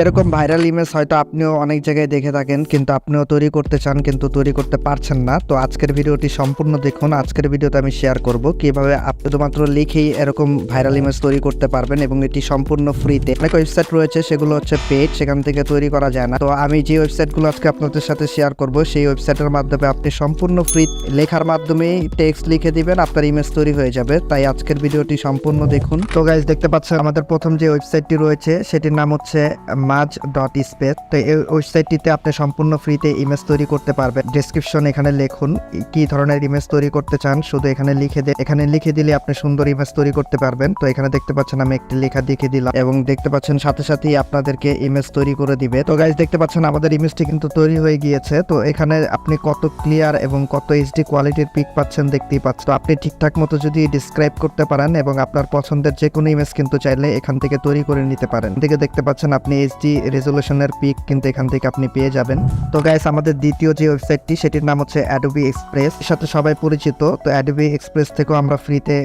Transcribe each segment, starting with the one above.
এরকম viral image হয়তো আপনিও অনেক জায়গায় দেখে থাকেন, কিন্তু আপনিও তৈরি করতে চান, কিন্তু তৈরি করতে পারছেন না। তো আজকের ভিডিওটি সম্পূর্ণ দেখুন। আজকের ভিডিওতে আমি শেয়ার করব কীভাবে আপনি শুধুমাত্র লিখেই এরকম ভাইরাল ইমেজ তৈরি করতে পারবেন এবং এটি সম্পূর্ণ ফ্রিতে অনেক ওয়েবসাইট রয়েছে, সেগুলো হচ্ছে পেজ সেখান থেকে তৈরি করা যায় না। তো আমি যে ওয়েবসাইটগুলো আজকে আপনাদের সাথে শেয়ার করব, সেই ওয়েবসাইটের মাধ্যমে আপনি সম্পূর্ণ ফ্রি লেখার মাধ্যমেই টেক্সট লিখে দিবেন, আপনার ইমেজ তৈরি হয়ে যাবে। তাই আজকের ভিডিওটি সম্পূর্ণ দেখুন। তো গাইজ দেখতে পাচ্ছেন আমাদের প্রথম যে ওয়েবসাইটটি রয়েছে, সেটির নাম হচ্ছে মাজ ডট স্পেস তো এই ওয়েবসাইটটিতে আপনি সম্পূর্ণ ফ্রিতে ইমেজ তৈরি করতে পারবেন। ডিসক্রিপশন এখানে লিখুন কি ধরনের ইমেজ তৈরি করতে চান। শুধু এখানে লিখে দে এখানে লিখে দিলে আপনি সুন্দর ইমেজ তৈরি করতে পারবেন। তো এখানে দেখতে পাচ্ছেন আমি একটি লেখা দেখে দিলাম এবং দেখতে পাচ্ছেন সাথে সাথেই আপনাদেরকে ইমেজ তৈরি করে দিবে। তো গাইজ দেখতে পাচ্ছেন আমাদের ইমেজটি কিন্তু তৈরি হয়ে গিয়েছে। তো এখানে আপনি কত ক্লিয়ার এবং কত এইচডি কোয়ালিটির পিক পাচ্ছেন দেখতেই পাচ্ছেন। তো আপনি ঠিকঠাক মতো যদি ডিসক্রাইব করতে পারেন এবং আপনার পছন্দের যে কোনো ইমেজ কিন্তু চাইলে এখান থেকে তৈরি করে নিতে পারেন। থেকে দেখতে পাচ্ছেন আপনি এইচডি রেজলিউশনের পিক কিন্তু এখান থেকে আপনি পেয়ে যাবেন। তো গাইস আমাদের দ্বিতীয় যে ওয়েবসাইটটি সেটির নাম হচ্ছে অ্যাডোবি এক্সপ্রেস এর সাথে সবাই পরিচিত। তো অ্যাডোবি এক্সপ্রেস থেকেও আমরা ফ্রিতে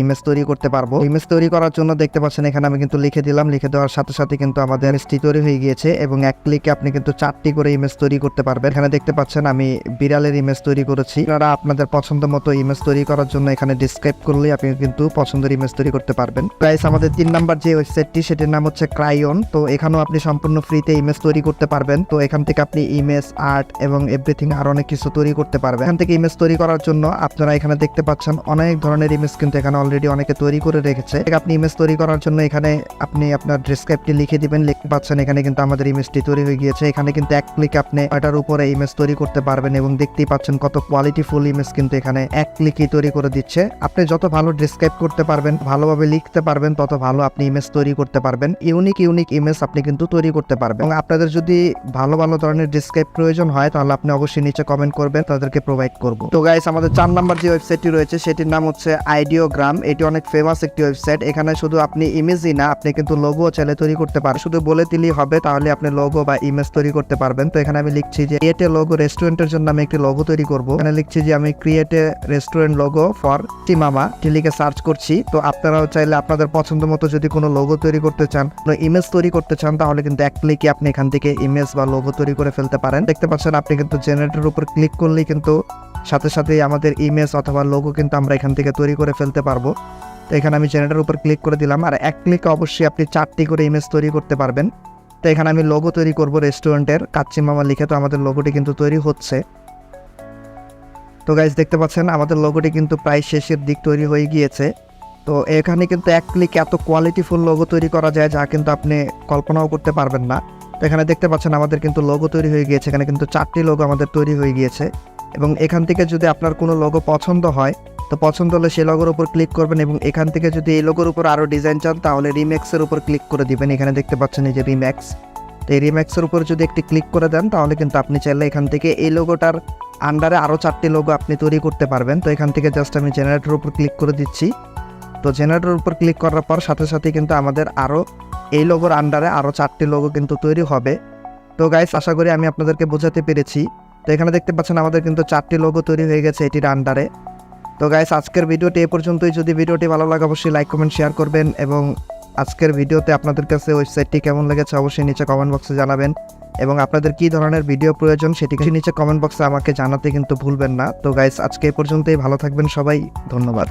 ইমেজ তৈরি করতে পারব। ইমেজ তৈরি করার জন্য দেখতে পাচ্ছেন, এখানে আমি কিন্তু লিখে দিলাম। লিখে দেওয়ার সাথে সাথে কিন্তু আমাদের ইমেজটি তৈরি হয়ে গিয়েছে এবং এক ক্লিকে আপনি কিন্তু চারটি করে ইমেজ তৈরি করতে পারবেন। এখানে দেখতে পাচ্ছেন, আমি বিড়ালের ইমেজ তৈরি করেছি। আপনারা আপনাদের পছন্দ মতো ইমেজ তৈরি করার জন্য এখানে ডিসক্রাইব করলে আপনি কিন্তু পছন্দের ইমেজ তৈরি করতে পারবেন। প্রাইস আমাদের তিন নাম্বার যে ওয়েবসাইটটি সেটির নাম হচ্ছে ক্রাইয়ন তো এখানেও আপনি সম্পূর্ণ ফ্রিতে ইমেজ তৈরি করতে পারবেন। তো এখান থেকে আপনি ইমেজ আর্ট এবং এভরিথিং আর অনেক কিছু তৈরি করতে পারবেন। এখান থেকে ইমেজ তৈরি করার জন্য আপনারা এখানে দেখতে পাচ্ছেন, অনেক ধরনের ইমেজ কিন্তু এখানে অলরেডি অনেকে তৈরি করে রেখেছে। আপনি ইমেজ তৈরি করার জন্য এখানে আপনি আপনার ডেসক্রাইবটি লিখে দিবেন। লিখতে পাচ্ছেন, এখানে কিন্তু আমাদের ইমেজটি তৈরি হয়ে গিয়েছে। এখানে কিন্তু এক ক্লিক আপনি এটার উপরে ইমেজ তৈরি করতে পারবেন এবং দেখতেই পাচ্ছেন কত কোয়ালিটিফুল ইমেজ কিন্তু এখানে এক ক্লিকই তৈরি করে দিচ্ছে। আপনি যত ভালো ডেসক্রাইব করতে পারবেন, ভালোভাবে লিখতে পারবেন, তত ভালো আপনি ইমেজ তৈরি করতে পারবেন। ইউনিক ইউনিক ইমেজ আপনি কিন্তু তৈরি করতে পারবেন। এবং আপনাদের যদি ভালো ভালো ধরনের ডেসক্রাইব প্রয়োজন হয়, তাহলে আপনি অবশ্যই নিচে কমেন্ট করবেন, তাদেরকে প্রোভাইড করব। তো গাইস আমাদের চার নাম্বার যে ওয়েবসাইটটি রয়েছে, সেটির নাম হচ্ছে আইডিওগ্রাম এটি অনেক ফেমাস একটি ওয়েবসাইট এখানে শুধু আপনি ইমেজই না, আপনি কিন্তু লোগো চাইলে তৈরি করতে পারেন। শুধু বলে দিলেই হবে, তাহলে আপনি লোগো বা ইমেজ তৈরি করতে পারবেন। তো এখানে আমি লিখছি যে ক্রিয়েটে লোগো রেস্টুরেন্টের জন্য আমি একটি লোগো তৈরি করব। এখানে লিখছি যে, আমি create a restaurant logo for টিমামা লিখে সার্চ করছি। তো আপনারাও চাইলে আপনাদের পছন্দ মতো যদি কোনো লোগো তৈরি করতে চান, কোনো ইমেজ তৈরি করতে চান, তাহলে কিন্তু এক ক্লিকে আপনি এখান থেকে ইমেজ বা লোগো তৈরি করে ফেলতে পারেন। দেখতে পাচ্ছেন, আপনি কিন্তু জেনারেটর উপর ক্লিক করলেই কিন্তু সাথে সাথেই আমাদের ইমেজ অথবা লোগো কিন্তু আমরা এখান থেকে তৈরি করে ফেলতে পারব। তো এখানে আমি জেনারেটর উপর ক্লিক করে দিলাম, আর এক ক্লিকে অবশ্যই আপনি চারটি করে ইমেজ তৈরি করতে পারবেন। তো এখানে আমি লোগো তৈরি করব রেস্টুরেন্টের কাচ্চি মামা লিখে তো আমাদের লোগোটি কিন্তু তৈরি হচ্ছে। তো গাইজ দেখতে পাচ্ছেন, আমাদের লোগোটি কিন্তু প্রায় শেষের দিক তৈরি হয়ে গিয়েছে। তো এখানে কিন্তু এক ক্লিক এত কোয়ালিটিফুল লোগো তৈরি করা যায় যা কিন্তু আপনি কল্পনাও করতে পারবেন না। তো এখানে দেখতে পাচ্ছেন, আমাদের কিন্তু লোগো তৈরি হয়ে গিয়েছে। এখানে কিন্তু চারটি লোগো আমাদের তৈরি হয়ে গিয়েছে। এবং এখান থেকে যদি আপনার কোনো লোগো পছন্দ হয়, তো পছন্দ হলে সেই লোগোর উপর ক্লিক করবেন এবং এখান থেকে যদি এই লোগোর উপর আরও ডিজাইন চান, তাহলে রিম্যাক্সের উপর ক্লিক করে দিবেন। এখানে দেখতে পাচ্ছেন এই যে রিম্যাক্স তো এই রিম্যাক্সের উপর যদি একটি ক্লিক করে দেন, তাহলে কিন্তু আপনি চাইলে এখান থেকে এই লোগোটার আন্ডারে আরও চারটি লোগো আপনি তৈরি করতে পারবেন। তো এখান থেকে জাস্ট আমি জেনারেটর উপর ক্লিক করে দিচ্ছি। তো জেনারেটর উপর ক্লিক করার পর সাথে সাথে কিন্তু আমাদের আরও এই লোগোর আন্ডারে আরও চারটি লোগো কিন্তু তৈরি হবে। তো গাইস আশা করি আমি আপনাদেরকে বোঝাতে পেরেছি। তো এখানে দেখতে পাচ্ছেন আমাদের কিন্তু চারটি লোগো তৈরি হয়ে গেছে এটির আন্ডারে তো গাইস আজকের ভিডিওটি এ পর্যন্তই। যদি ভিডিওটি ভালো লাগে, অবশ্যই লাইক কমেন্ট শেয়ার করবেন এবং আজকের ভিডিওতে আপনাদের কাছে ওয়েবসাইটটি কেমন লেগেছে অবশ্যই নিচে কমেন্ট বক্সে জানাবেন। এবং আপনাদের কি ধরনের ভিডিও প্রয়োজন সেটি নিচে কমেন্ট বক্সে আমাকে জানাতে কিন্তু ভুলবেন না। তো গাইস আজকে এ পর্যন্তই। ভালো থাকবেন সবাই। ধন্যবাদ।